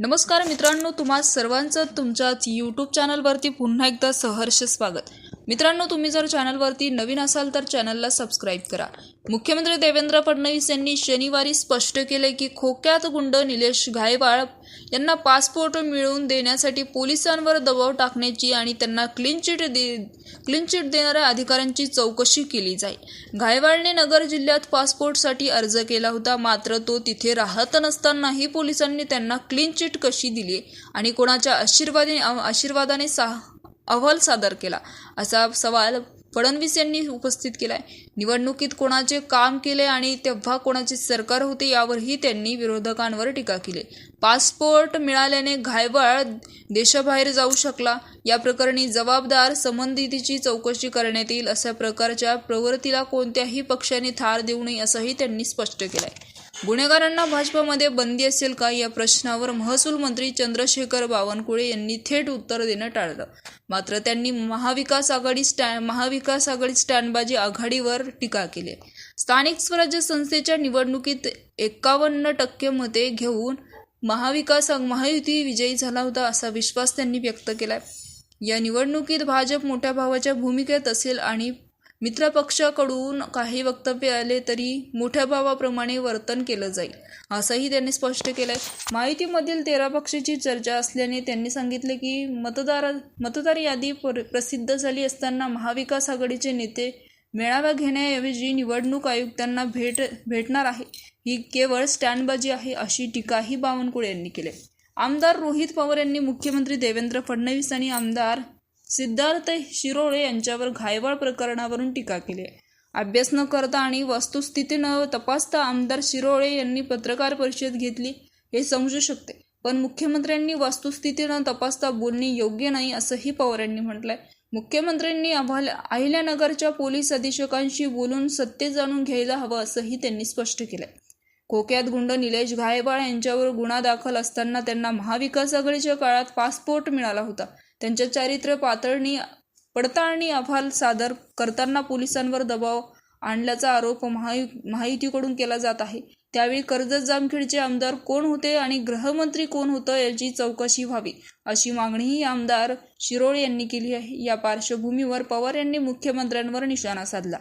नमस्कार मित्रांनो तुम्हा सर्वांचं तुमच्याच यूट्यूब चॅनलवरती पुन्हा एकदा सहर्ष स्वागत. मित्रांनो तुम्ही जर चॅनलवरती नवीन असाल तर चॅनलला सबस्क्राईब करा. मुख्यमंत्री देवेंद्र फडणवीस यांनी शनिवारी स्पष्ट केले की खोक्यात गुंड निलेश घायवाळ यांना पासपोर्ट मिळवून देण्यासाठी पोलिसांवर दबाव टाकण्याची आणि त्यांना क्लीन चिट दे क्लीन चिट देणाऱ्या अधिकाऱ्यांची चौकशी केली जाईल. घायवाळने नगर जिल्ह्यात पासपोर्टसाठी अर्ज केला होता मात्र तो तिथे राहत नसतानाही पोलिसांनी त्यांना क्लीन चिट कशी दिली आणि कोणाच्या आशीर्वादाने आशीर्वादाने सहा अहवाल सादर केला. असा सवाल फडणवीस यांनी उपस्थित केलाय. निवडणुकीत कोणाचे काम केले आणि तेव्हा कोणाचे सरकार होते यावरही त्यांनी विरोधकांवर टीका केली. पासपोर्ट मिळाल्याने घायवाळ देशाबाहेर जाऊ शकला. या प्रकरणी जबाबदार संबंधितीची चौकशी करण्यात येईल अशा प्रकारच्या प्रवृत्तीला कोणत्याही पक्षाने थार देऊ नये असंही त्यांनी स्पष्ट केलंय. गुन्हेगारांना भाजपमध्ये बंदी असेल का या प्रश्नावर महसूल मंत्री चंद्रशेखर बावनकुळे यांनी थेट उत्तर देणं टाळलं. मात्र त्यांनी महाविकास आघाडी स्टॅ महाविकास आघाडी स्टँडबाजी आघाडीवर टीका केली. स्थानिक स्वराज्य संस्थेच्या निवडणुकीत एकावन्न टक्के मते घेऊन महाविकास महायुती विजयी झाला होता असा विश्वास त्यांनी व्यक्त केला या निवडणुकीत भाजप मोठ्या भावाच्या भूमिकेत असेल आणि मित्रपक्षाकडून काही वक्तव्य आले तरी मोठ्या भावाप्रमाणे वर्तन केलं जाईल असंही त्यांनी स्पष्ट केलं आहे माहितीमधील तेरा पक्षाची चर्चा असल्याने त्यांनी सांगितले की मतदार मतदार यादी प्र प्रसिद्ध झाली असताना महाविकास आघाडीचे नेते मेळावा घेण्याऐवजी निवडणूक आयुक्तांना भेट भेटणार आहे. ही केवळ स्टँडबाजी आहे अशी टीकाही बावनकुळे यांनी केली. आमदार रोहित पवार यांनी मुख्यमंत्री देवेंद्र फडणवीस आणि आमदार सिद्धार्थ शिरोळे यांच्यावर घायवाळ प्रकरणावरून टीका केली आहे. अभ्यास न करता आणि वस्तुस्थिती न तपासता आमदार शिरोळे यांनी पत्रकार परिषद घेतली हे समजू शकते. पण मुख्यमंत्र्यांनी वस्तुस्थिती न तपासता बोलणे योग्य नाही असंही पवार यांनी म्हटलंय. मुख्यमंत्र्यांनी अहिल्यानगरच्या पोलीस अधीक्षकांशी बोलून सत्य जाणून घ्यायला हवं असंही त्यांनी स्पष्ट केलंय. खोक्यात गुंड निलेश घायबाळ यांच्यावर गुन्हा दाखल असताना त्यांना महाविकास आघाडीच्या काळात पासपोर्ट मिळाला होता. त्यांच्या चारित्र्य पातळणी पडताळणी अहवाल सादर करताना पोलिसांवर दबाव आणल्याचा आरोप महायु महायुतीकडून केला जात आहे. त्यावेळी कर्जत जामखेडचे आमदार कोण होते आणि गृहमंत्री कोण होतं याची चौकशी व्हावी अशी मागणीही आमदार शिरोळे यांनी केली आहे. या पार्श्वभूमीवर पवार यांनी मुख्यमंत्र्यांवर निशाणा साधला.